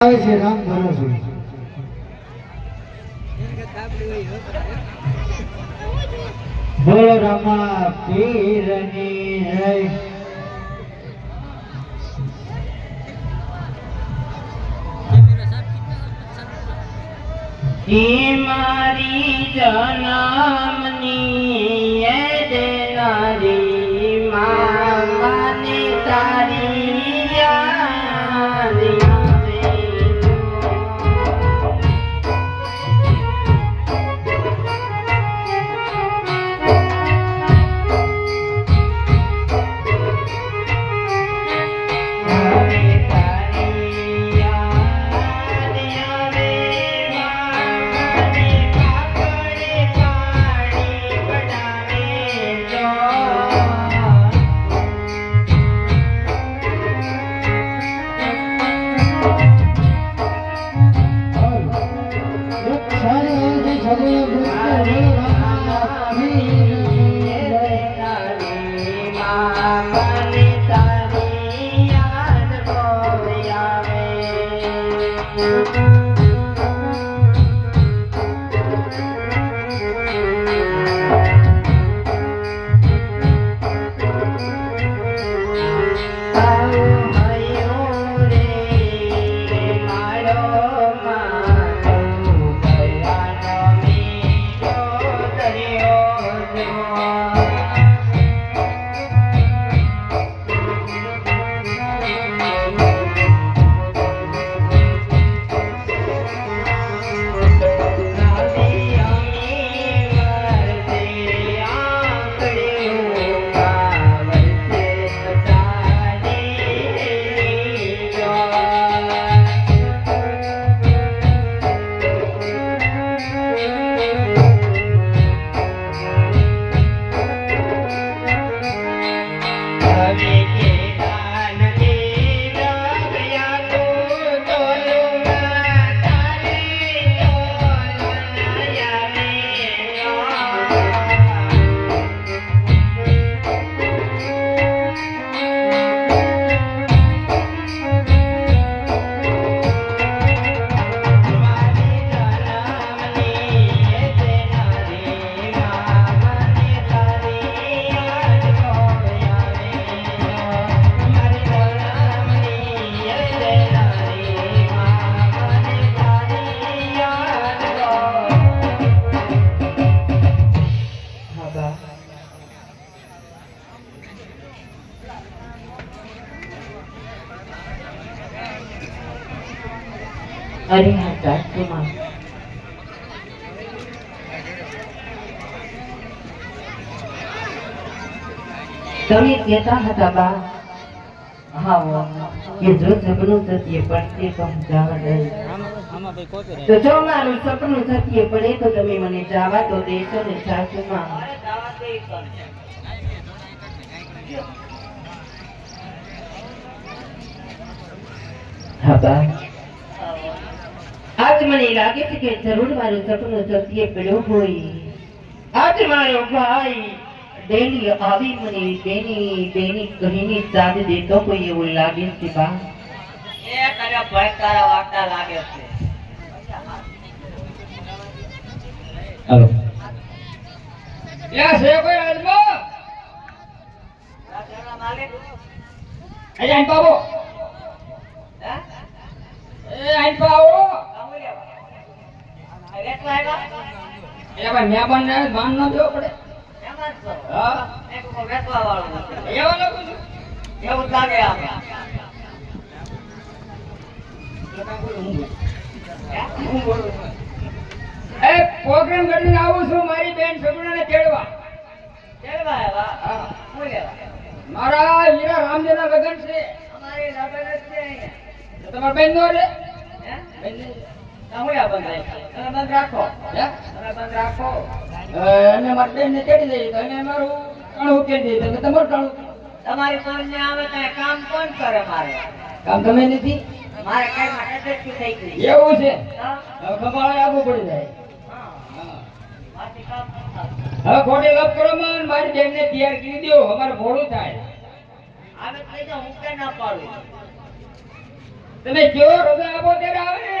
આવે છે રામ ભરોસે. બોલો રામા પીરની જય. હે મારી જનમની એ દેનારી અરે હા સાસુમાં તમે કહેતા હતા, બા, હા કે જો સપનું સત્ય પડશે તો હું જવા દઈ તો જો મારું સપનું સત્ય પડે તો તમે મને જવા તો દેશો ને સાસુમાં હા, બા. આજ મને લાગે છે કે જરૂર મારું સપનું સત્ય પડ્યો હોય. આજ મારો ભાઈ ડેલી આવી મને બેની બેની કહીની સાથ દેતો હોય એવું લાગે છે બા. એ કર્યો ભાઈ તારા વાર્તા લાગે છે. હાલો. યા છે કોઈ માલિક? અરે આઈ બાબો હે? આઈ બાબો આ વેચવા આવ્યા એ ભાઈ મહેમાન ને ભાન ન દેવો પડે. હા? વેચવા વાળો છું? એવું લાગે. એ પ્રોગ્રામ કરીને આવું છું મારી બેન સગુણાને તેડવા કેવા આવ્યા હા. લેવા મારા હીરા રામદેવના લગ્ન છે. અમારી લગન છે તમારા બેન નો રે? બેન બંધ રાખો? બંધ રાખો. મારી બેન ને તેડી દઈએ તો એને મારું ટાણું દઈએ તમારું ટાણું. તમારી કોઈને આવે તો કામ કોણ કરે મારે? કામ તમે નથી? મારે કઈ માટે થઈ ગઈ. એવું છે? કપાળે આગું પડી જાય. ન. હવે ખોટી લપ કરો મારી બેનને તૈયાર કરી દો અમારે મોડું થાય. આવે તો હું કઈ ના પાડું? તમે કયો રજા આપો ત્યારે આવે ને?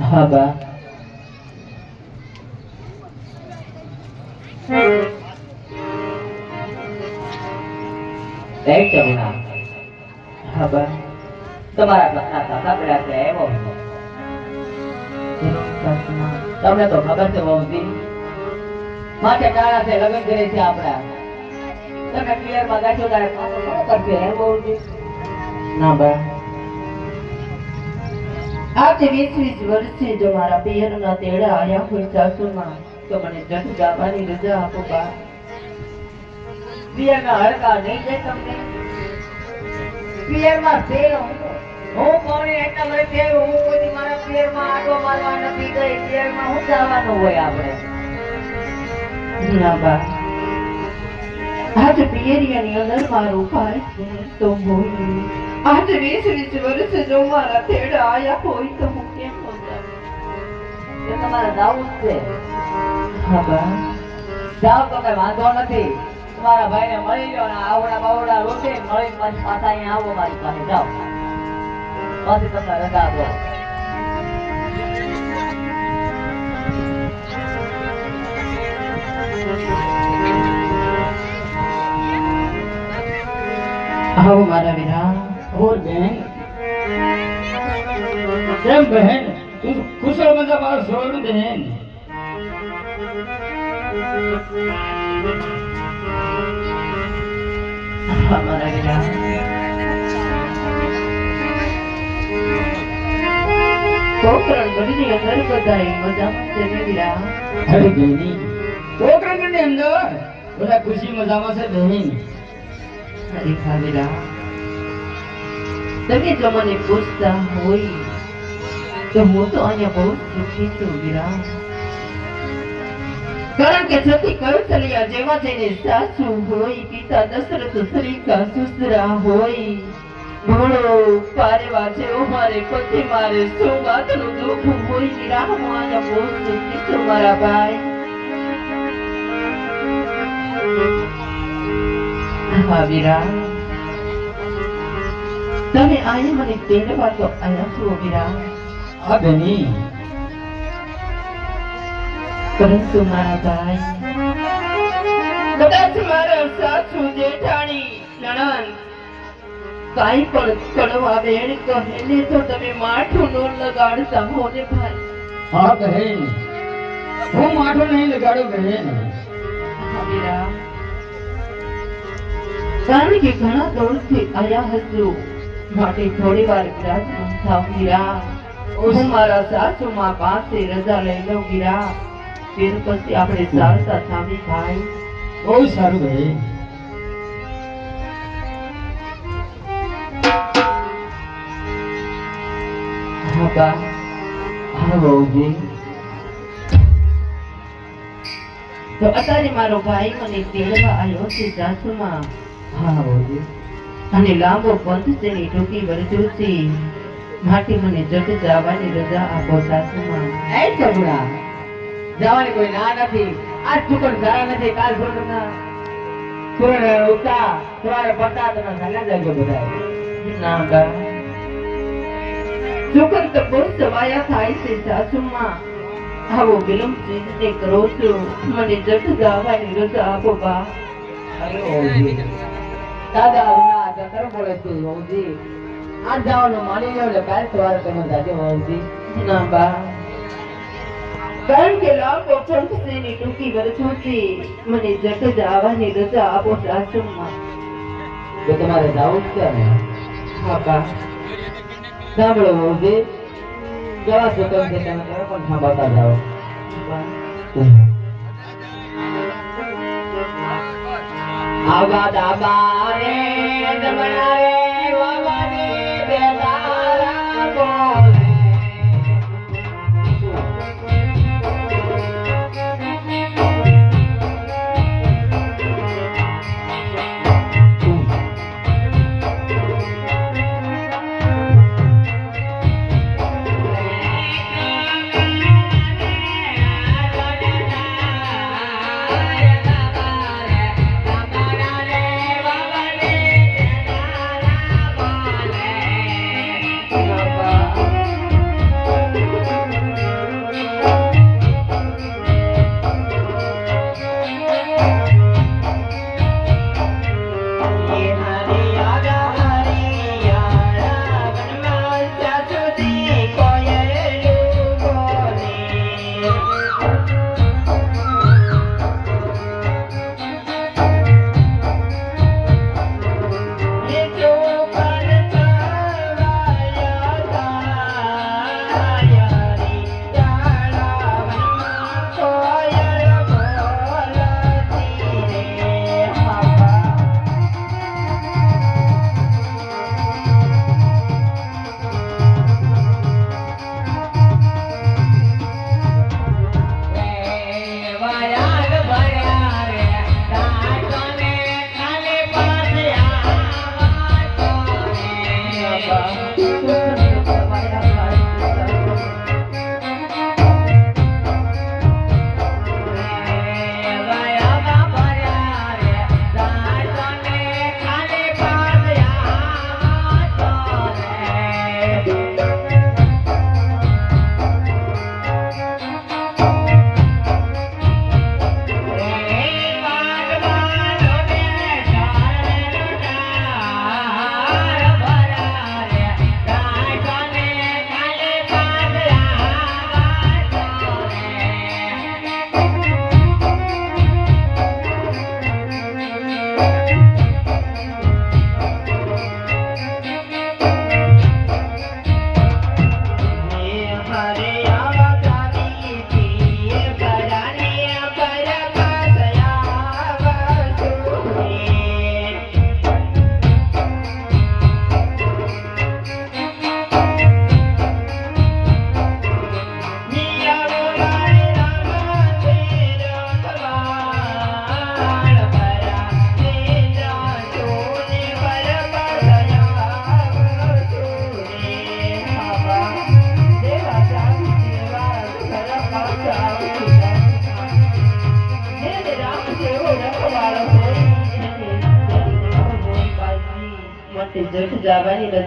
હા બા એ ચમડા. હા બા તમારા ઘરના તમને તો ખબર છે વહુજી માટે કાળા છે લગ્ન કરે છે આપણા તમે ક્લિયરમાં ગાશો તારે કરશે હે વહુજી ના બા આજે વીસ વીસ વર્ષે જો મારા પિયરના તેડા આવ્યા હોય સાસુમાં, તો મને જટ ગાવાની રજા આપો બા. પિયરના હડકા નહીં જાય તમને? પિયરમાં તેલ હું કોણી એટલા વર્ષ હું કોઈ મારા પિયરમાં આટો મારવા નથી ગઈ? પિયરમાં હું જવાનું હોય આપણે? ના બા. આજ પિયરિયાની અંદર મારું ભાઈ તો હોય આજ વીસ વીસ વર્ષે જો મારા તેડા આયા હોય તો હું કેમ? એ તમારે જ છે હા જાઓ તો કઈ વાંધો નથી તમારા ભાઈને મળી લો ને આવડા બાવડા રોટી મળી પછી પાછા અહીંયા આવો મારી પાસે જાઓ પછી તમને રજા દો આવો મારા વિરા ઓર બહેન કેમ બહેન તું કુશળ મજા મારો સોળ બહેન મારા પોકરણ ગઢની અંદર બધા ખુશી મજામાં છે બહેન અરે હા વિરા તમે જો મને પૂછતા હોય તો હું તો અહીંયા બહુ સુખી છું વિરામ કારણ કે છતી કૌશલ્યા જેવા જેને સાસુ હોય પિતા દશરથ સરીકા સુસરા હોય ભોળો પારેવા જેવો મારે પતિ મારે શું વાતનું દુઃખ હોય હું બહુ સુખી છું મારા ભાઈ હા વિરા તમે અહીંયા મને તેડવા તો આવ્યા છો વિરા હા બેની પરંતુ મારા ભાઈ કદાચ મારા સાસુ જેઠાણી નણંદ કાઈ પણ કડવા વેણ કહેને તો તમે માઠું નો લગાડતા હો ને ભાઈ હા બહેન હું માઠું નહીં લગાડું બહેન કારણ કે ઘણા દોડથી આયા હશો માટે થોડી વાર વિરાજમાન થાવ ગીરા હું મારા સાસુમાં પાસે રજા લઈ લઉં ગીરા ફેર પછી આપણે સારસા સામી ભાઈ બહુ સારું ભાઈ. હા બા. હા બહુજી. તો અત્યારે મારો ભાઈ મને તેડવા આવ્યો છે સાસુમાં. હા બહુજી. અને લાંબો પંથ તેની ટૂંકી વરજુ છે માટે મને જટ જવાની રજા આપો સાસુમાં. એ ચમડા જવાની કોઈ ના નથી. આજ ચૂકણ જરા નથી કાલ છોડના સૂર્ય ઉગતા સવારે પડતા તમે ચાલ્યા જાજો બધા ના બા જોકર તો બહુ સવાયા થાય છે સાસુમાં. આવો વિલંબ ચીજને કરો છો. મને જટ જવાની રજા આપો બા. દાદા જતર બોલે છે ઓજી આજ જવાનું માની લો એટલે કાલ સવારે તમે જાજો ઓજી ના બા? કારણ કે લાંબો પંથની ટૂંકી વર્ષોથી મને જટ જવાની રજા આપો સાસુમાં તો તમારે જાવું જ છે ને? હા બા. સાંભળો સુકમ છે તમે પણ સાંભળતા જાઓ. બા. આવા દાબા રે જમણા રે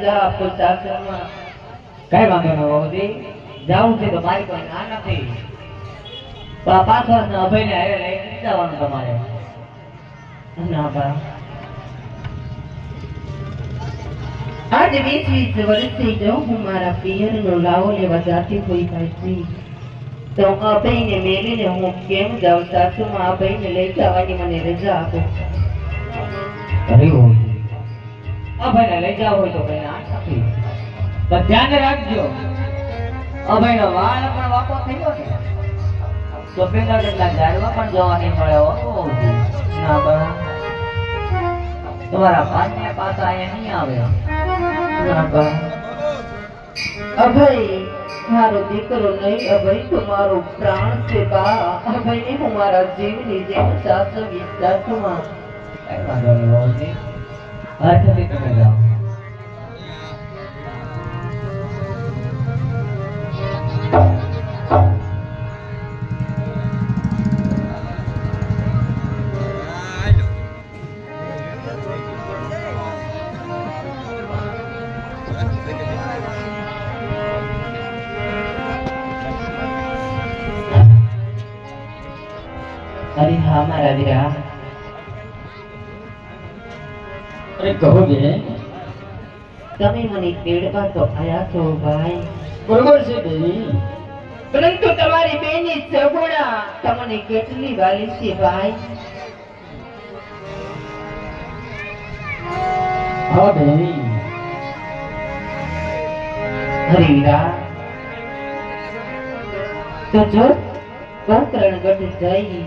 રજા આપો સાસરમાં કઈ વાંધો ન બાબુજી જાવું છે તો મારી કોઈ ના નથી. તો ના જો હું મારા પિયરનો લાવો લેવા જાતી ભાઈ તો અભયને મેલીને હું કેમ જાઉં? સાસુમાં અભયને લઈ જવાની મને રજા આપો અભયને લઈ જાવ હોય તો કઈ ના નથી તો ધ્યાન રાખજો. અભયનો વાળ પણ વાપો થઈ ગયો તો પેલા કેટલા ઝાડવા પણ જોવા મળે હો. ના બા. તમારા પાછા પાછા અહીંયા નહીં આવે. ના બા. અભય, મારો દીકરો નહીં, અભય, તો મારો પ્રાણ છે બા. અભયને હું મારા જીવની જેમ સાસવી સાસુમાં કઈ વાંધો નહીં બાબુજી હર્ષથી તમે જાઓ અરે કહો બેન તમે મને તેડવા તો આયા છો ભાઈ. બરોબર છે બેની. પરંતુ તમારી બેની સગુણા તમને કેટલી વાલી છે ભાઈ? હા બેની. હરીરા તો જો ગોકર્ણગઢ જઈ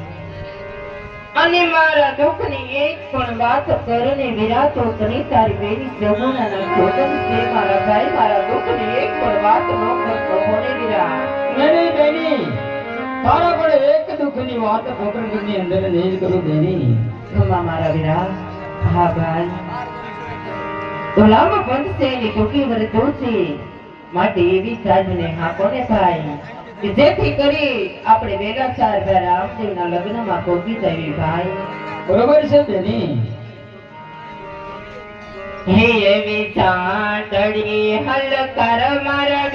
અને મારા દુઃખની એક પણ વાત કરને વિરાતો તારી બેની સગુણાના જોતન છે. મારા ભાઈ મારા દુઃખની એક પણ વાત ન કરતો વિરા બેની બેની તારા પણ એક દુઃખની વાત પોકરણગઢની અંદર નહીં જ કરું બેની. ખમા મારા વિરા હા ભાઈ. લાંબો બંધ છે એની ટૂંકી વર્તો છે. માટે એવી સાજને હા કોને ભાઈ કે જેથી કરી આપણે વેલા ચાર બે રામદેવના લગ્નમાં પહોંચી જઈએ ભાઈ. બરોબર છે બેની? હે એવી ચાંદડી હલ કર મારા